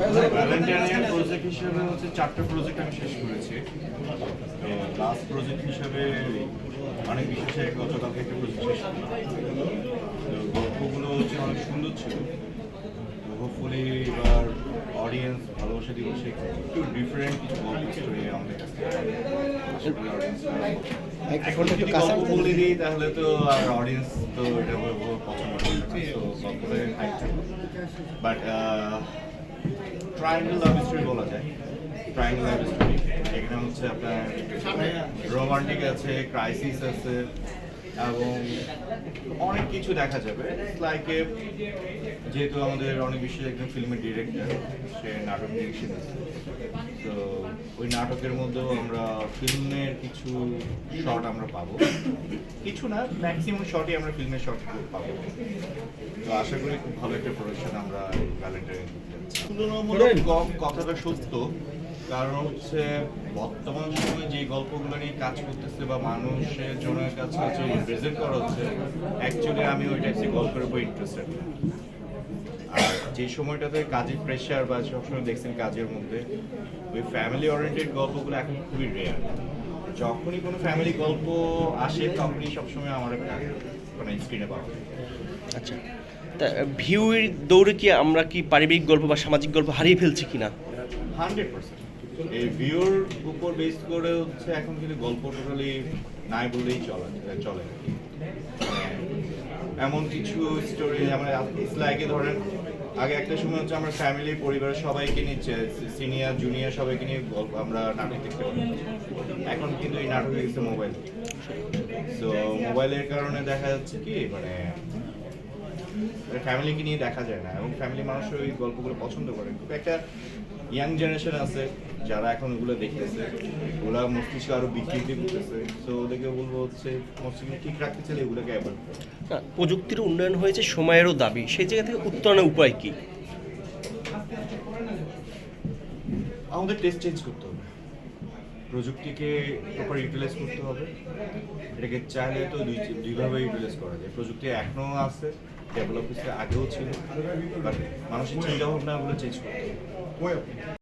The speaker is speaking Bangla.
ভ্যালেন্টাইনের প্রজেক্ট হিসেবে হচ্ছে চারটে প্রজেক্ট আমি শেষ করেছি। তো লাস্ট প্রজেক্ট হিসেবে অনেক বিশেষে গতকালকে একটা প্রজেক্ট শেষ করি তো গল্পগুলো হচ্ছে অনেক সুন্দর ছিল। হোপফুলি এবার অডিয়েন্স ভালোবাসা দিবসে একটু ডিফারেন্ট কিছু গল্প স্টোরি আমাদের কাছ। এখন যদি গল্প বলে দিই তাহলে তো আর অডিয়েন্স তো এটা পছন্দ করবে না। তো গল্পের height but triangle love story বলা যায়। ট্রায়াঙ্গেল লাভ স্টোরি এখানে হচ্ছে আপনার রোমান্টিক আছে ক্রাইসিস আছে, এবং অনেক কিছু দেখা যাবে। লাইক যেহেতু আমাদের অনেক বিশ্বের একজন ফিল্মের ডিরেক্টর সে নাটক ডিরেকশন তো ওই নাটকের মধ্যেও আমরা ফিল্মের কিছু শট আমরা পাবো। কিছু না ম্যাক্সিমাম শটই আমরা ফিল্মের শট পাবো। তো আশা করি খুব ভালো একটা প্রোডাকশন আমরা ভ্যালেন্টাইন তুলনামূলক কম কথাটা সত্য কারণ হচ্ছে বর্তমান সময়ে যে গল্পগুলো নিয়ে কাজ করতেছে বা মানুষের জনের কাছে হচ্ছে প্রেজেন্ট করা হচ্ছে অ্যাকচুয়ালি আমি ওই টাইপের গল্পের উপর ইন্টারেস্টেড আর যে সময়টাতে কাজের প্রেশার বা সবসময় দেখছেন কাজের মধ্যে ওই ফ্যামিলি ওরিয়েন্টেড গল্পগুলো এখন খুবই রেয়ার যখনই কোনো ফ্যামিলি গল্প আসে তখনই সবসময় আমার একটা মানে স্ক্রিনে পাওয়া আচ্ছা। তা ভিউয়ের দৌড়ে কি আমরা কি পারিবারিক গল্প বা সামাজিক গল্প হারিয়ে ফেলছি কিনা? হান্ড্রেড পার্সেন্ট এই ভিউর উপর বেস করে হচ্ছে এখন কিন্তু গল্প টোটালি নাই বললেই চলে চলে। মানে এমন কিছু স্টোরি আমরা লাইকে ধরেন, আগে একটা সময় হচ্ছে আমরা ফ্যামিলি পরিবারের সবাইকে নিয়ে সিনিয়র জুনিয়র সবাইকে নিয়ে গল্প আমরা নাটক দেখতে পারি এখন কিন্তু এই নাটক হয়ে মোবাইল তো মোবাইলের কারণে দেখা যাচ্ছে কি মানে ফ্যামিলিকে নিয়ে দেখা যায় না, এবং ফ্যামিলি মানুষ ওই গল্পগুলো পছন্দ করে। খুব একটা ইয়াং জেনারেশন আছে যারা এখন ওগুলো দেখতেছে ওরা মস্তিষ্ক আরও বিকৃতি করতেছে। তো ওদেরকে বলব হচ্ছে মস্তিষ্ক ঠিক রাখতে চাইলে এগুলোকে অ্যাভয়েড না, প্রযুক্তির উন্নয়ন হয়েছে সময়েরও দাবি। সেই জায়গা থেকে উত্তরণের উপায় কি? আমাদের টেস্ট চেঞ্জ করতে হবে। প্রযুক্তিকে প্রপার ইউটিলাইজ করতে হবে। এটাকে চাইলে তো দুই দুইভাবে ইউটিলাইজ করা যায়। প্রযুক্তি এখনও আছে ডেভেলপ হয়েছে আগেও ছিল বাট মানুষের চিন্তাভাবনাগুলো চেঞ্জ করতে